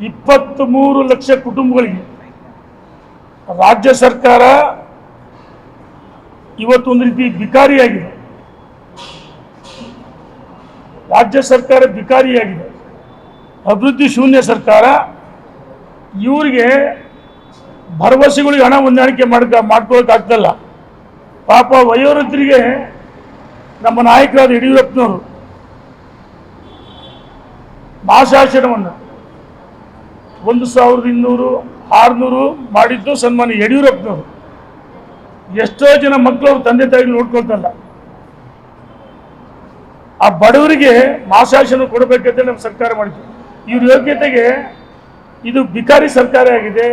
ಇಪ್ಪತ್ತ್ ಮೂರು ಲಕ್ಷ ಕುಟುಂಬಗಳಿಗೆ ರಾಜ್ಯ ಸರ್ಕಾರ ಇವತ್ತೊಂದು ರೀತಿ ಬಿಕಾರಿಯಾಗಿದೆ ರಾಜ್ಯ ಸರ್ಕಾರ ಬಿಕಾರಿಯಾಗಿದೆ ಅಭಿವೃದ್ಧಿ ಶೂನ್ಯ ಸರ್ಕಾರ ಇವರಿಗೆ ಭರವಸೆಗಳಿಗೆ ಹಣ ಹೊಂದಾಣಿಕೆ ಮಾಡ್ಕ ಮಾಡ್ಕೊಳ್ಳೋಕ್ಕಾಗ್ತಲ್ಲ ಪಾಪ ವಯೋವೃದ್ಧರಿಗೆ ನಮ್ಮ ನಾಯಕರಾದ ಯಡಿಯೂರಪ್ಪನವರು ಭಾಷಾಶನವನ್ನು ಒಂದು ಸಾವಿರದ ಇನ್ನೂರು, ಆರುನೂರು ಮಾಡಿದ್ದು ಸನ್ಮಾನ್ಯ ಯಡಿಯೂರಪ್ಪನವರು. ಎಷ್ಟೋ ಜನ ಮಕ್ಕಳು ಅವ್ರ ತಂದೆ ತಾಯಿ ನೋಡ್ಕೊಳ್ತಲ್ಲ ಆ ಬಡವರಿಗೆ ಮಾಸಾಶನ ಕೊಡಬೇಕಂತ ನಮ್ಮ ಸರ್ಕಾರ ಮಾಡಿತು ಇವ್ರ ಯೋಗ್ಯತೆಗೆ ಇದು ಬಿಕಾರಿ ಸರ್ಕಾರ ಆಗಿದೆ.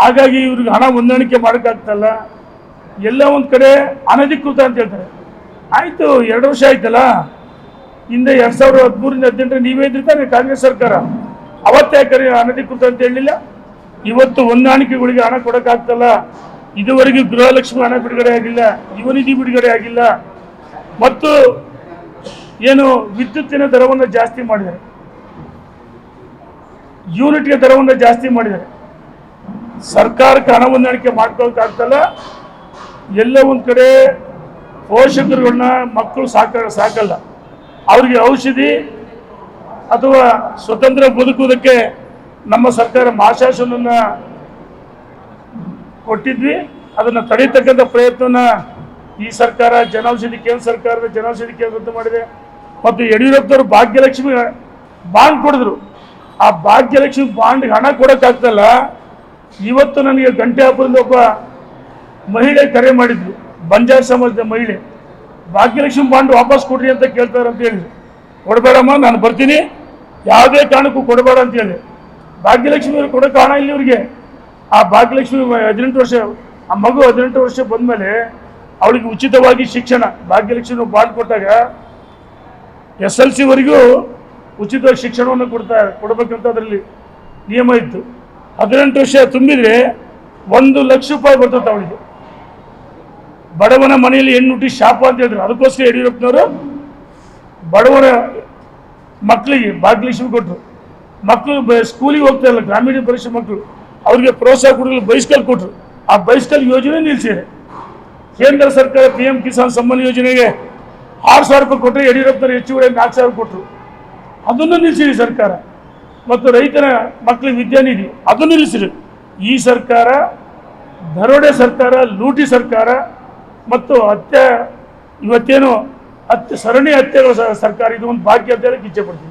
ಹಾಗಾಗಿ ಇವ್ರಿಗೆ ಹಣ ಹೊಂದಾಣಿಕೆ ಮಾಡೋಕ್ಕಾಗ್ತಲ್ಲ. ಎಲ್ಲ ಒಂದು ಕಡೆ ಅನಧಿಕೃತ ಅಂತ ಹೇಳ್ತಾರೆ. ಆಯಿತು, ಎರಡು ವರ್ಷ ಆಯ್ತಲ್ಲ? ಹಿಂದೆ ಎರಡು ಸಾವಿರದ ಹದಿಮೂರಿಂದ ಹದಿನೆಂಟರ ನೀವೇ ಇದ್ರಿ ತಾನೆ ಕಾಂಗ್ರೆಸ್ ಸರ್ಕಾರ? ಅವತ್ತೇ ಕರೆ ಅನಧಿಕೃತ ಅಂತ ಹೇಳಿಲ್ಲ. ಇವತ್ತು ಹೊಂದಾಣಿಕೆಗಳಿಗೆ ಹಣ ಕೊಡೋಕ್ಕಾಗ್ತಲ್ಲ. ಇದುವರೆಗೂ ಗೃಹಲಕ್ಷ್ಮಿ ಹಣ ಬಿಡುಗಡೆ ಆಗಿಲ್ಲ, ಯುವನಿಧಿ ಬಿಡುಗಡೆ ಆಗಿಲ್ಲ. ಮತ್ತು ಏನು ವಿದ್ಯುತ್ತಿನ ದರವನ್ನು ಜಾಸ್ತಿ ಮಾಡಿದ್ದಾರೆ. ಯೂನಿಟ್ಗೆ ದರವನ್ನು ಜಾಸ್ತಿ ಮಾಡಿದ್ದಾರೆ. ಸರ್ಕಾರಕ್ಕೆ ಹಣ ಹೊಂದಾಣಿಕೆ ಮಾಡ್ಕೋಕ್ಕಾಗ್ತಲ್ಲ ಎಲ್ಲ ಒಂದು ಕಡೆ ಪೋಷಕರುಗಳನ್ನ ಮಕ್ಕಳು ಸಾಕ ಸಾಕಲ್ಲ. ಅವ್ರಿಗೆ ಔಷಧಿ ಅಥವಾ ಸ್ವತಂತ್ರ ಬದುಕುವುದಕ್ಕೆ ನಮ್ಮ ಸರ್ಕಾರ ಮಾಶಾಸನವನ್ನು ಕೊಟ್ಟಿದ್ವಿ. ಅದನ್ನು ತಡೀತಕ್ಕಂಥ ಪ್ರಯತ್ನನ ಈ ಸರ್ಕಾರ, ಜನೌಷಧಿ ಕೇಂದ್ರ ಸರ್ಕಾರದ ಜನೌಷಧಿ ಕೇಂದ್ರ ಮಾಡಿದೆ. ಮತ್ತು ಯಡಿಯೂರಪ್ಪರು ಭಾಗ್ಯಲಕ್ಷ್ಮಿ ಬಾಂಡ್ ಕೊಡಿದ್ರು. ಆ ಭಾಗ್ಯಲಕ್ಷ್ಮಿ ಬಾಂಡ್ಗೆ ಹಣ ಕೊಡೋಕ್ಕಾಗ್ತಲ್ಲ, ಇವತ್ತು ನನಗೆ ಗಂಟೆ ಹಬ್ಬದಿಂದ ಒಬ್ಬ ಮಹಿಳೆ ಕರೆ ಮಾಡಿದ್ರು. ಬಂಜಾರ ಸಮಾಜದ ಮಹಿಳೆ. ಭಾಗ್ಯಲಕ್ಷ್ಮಿ ಬಾಂಡ್ ವಾಪಸ್ ಕೊಡ್ರಿ ಅಂತ ಕೇಳ್ತಾರೆ ಅಂತ ಹೇಳಿದ್ರು. ಕೊಡಬೇಡಮ್ಮ, ನಾನು ಬರ್ತೀನಿ. ಯಾವುದೇ ಕಾರಣಕ್ಕೂ ಕೊಡಬೇಡ ಅಂತ ಹೇಳಿ. ಭಾಗ್ಯಲಕ್ಷ್ಮಿ ಕೊಡೋ ಕಾರಣ ಇಲ್ಲಿ ಇವ್ರಿಗೆ. ಆ ಭಾಗ್ಯಲಕ್ಷ್ಮಿ ಹದಿನೆಂಟು ವರ್ಷ, ಆ ಮಗು ಹದಿನೆಂಟು ವರ್ಷ ಬಂದಮೇಲೆ ಅವಳಿಗೆ ಉಚಿತವಾಗಿ ಶಿಕ್ಷಣ ಭಾಗ್ಯಲಕ್ಷ್ಮಿ ಬಾಂಡ್ ಕೊಟ್ಟಾಗ ಎಸ್ ಎಲ್ ಸಿವರೆಗೂ ಉಚಿತ ಶಿಕ್ಷಣವನ್ನು ಕೊಡ್ತಾ ಕೊಡಬೇಕಂತ ಅದರಲ್ಲಿ ನಿಯಮ ಇತ್ತು. ಹದಿನೆಂಟು ವರ್ಷ ತುಂಬಿದರೆ ಒಂದು ಲಕ್ಷ ರೂಪಾಯಿ ಬರ್ತದೆ ಅವಳಿಗೆ. ಬಡವನ ಮನೆಯಲ್ಲಿ ಹೆಣ್ಣು ಹುಟ್ಟಿ ಶಾಪ ಅಂತ ಹೇಳಿದ್ರು. ಅದಕ್ಕೋಸ್ಕರ ಯಡಿಯೂರಪ್ಪನವರು ಬಡವರ ಮಕ್ಕಳಿಗೆ ಭಾಗ್ಯಲಕ್ಷ್ಮಿ ಕೊಟ್ಟರು ಮಕ್ಕಳು ಸ್ಕೂಲಿಗೆ ಹೋಗ್ತಾ ಇಲ್ಲ, ಗ್ರಾಮೀಣ ಪರಿಷತ್ ಮಕ್ಕಳು ಅವ್ರಿಗೆ ಪ್ರೋತ್ಸಾಹ ಕೊಡಲು ಬೈಸ್ಕಲ್ ಕೊಟ್ಟರು ಆ ಬೈಸ್ಕಲ್ ಯೋಜನೆ ನಿಲ್ಲಿಸಿದೆ ಕೇಂದ್ರ ಸರ್ಕಾರ ಪಿ ಎಂ ಕಿಸಾನ್ ಸಮ್ಮಾನ್ ಯೋಜನೆಗೆ ಆರು ಸಾವಿರ ರೂಪಾಯಿ ಕೊಟ್ಟರೆ ಯಡಿಯೂರಪ್ಪನವರು ಹೆಚ್ಚುವರಿ ನಾಲ್ಕು ಸಾವಿರ ಕೊಟ್ಟರು ಅದನ್ನು ನಿಲ್ಲಿಸಿದೆ ಸರ್ಕಾರ. ಮತ್ತು ರೈತರ ಮಕ್ಕಳಿಗೆ ವಿದ್ಯಾನಿಧಿ, ಅದನ್ನು ನಿಲ್ಲಿಸಿರಿ ಈ ಸರ್ಕಾರ, ದರೋಡೆ ಸರ್ಕಾರ, ಲೂಟಿ ಸರ್ಕಾರ ಮತ್ತು ಹತ್ಯೆ ಇವತ್ತೇನು ಹತ್ಯೆ ಸರಣಿ ಹತ್ಯೆಗಳ ಸ- ಸರ್ಕಾರ ಇದು ಒಂದು ಭಾಗ್ಯ ಅಂತ ಹೇಳಕ್ಕೆ ಇಚ್ಛೆ ಪಡ್ತೀನಿ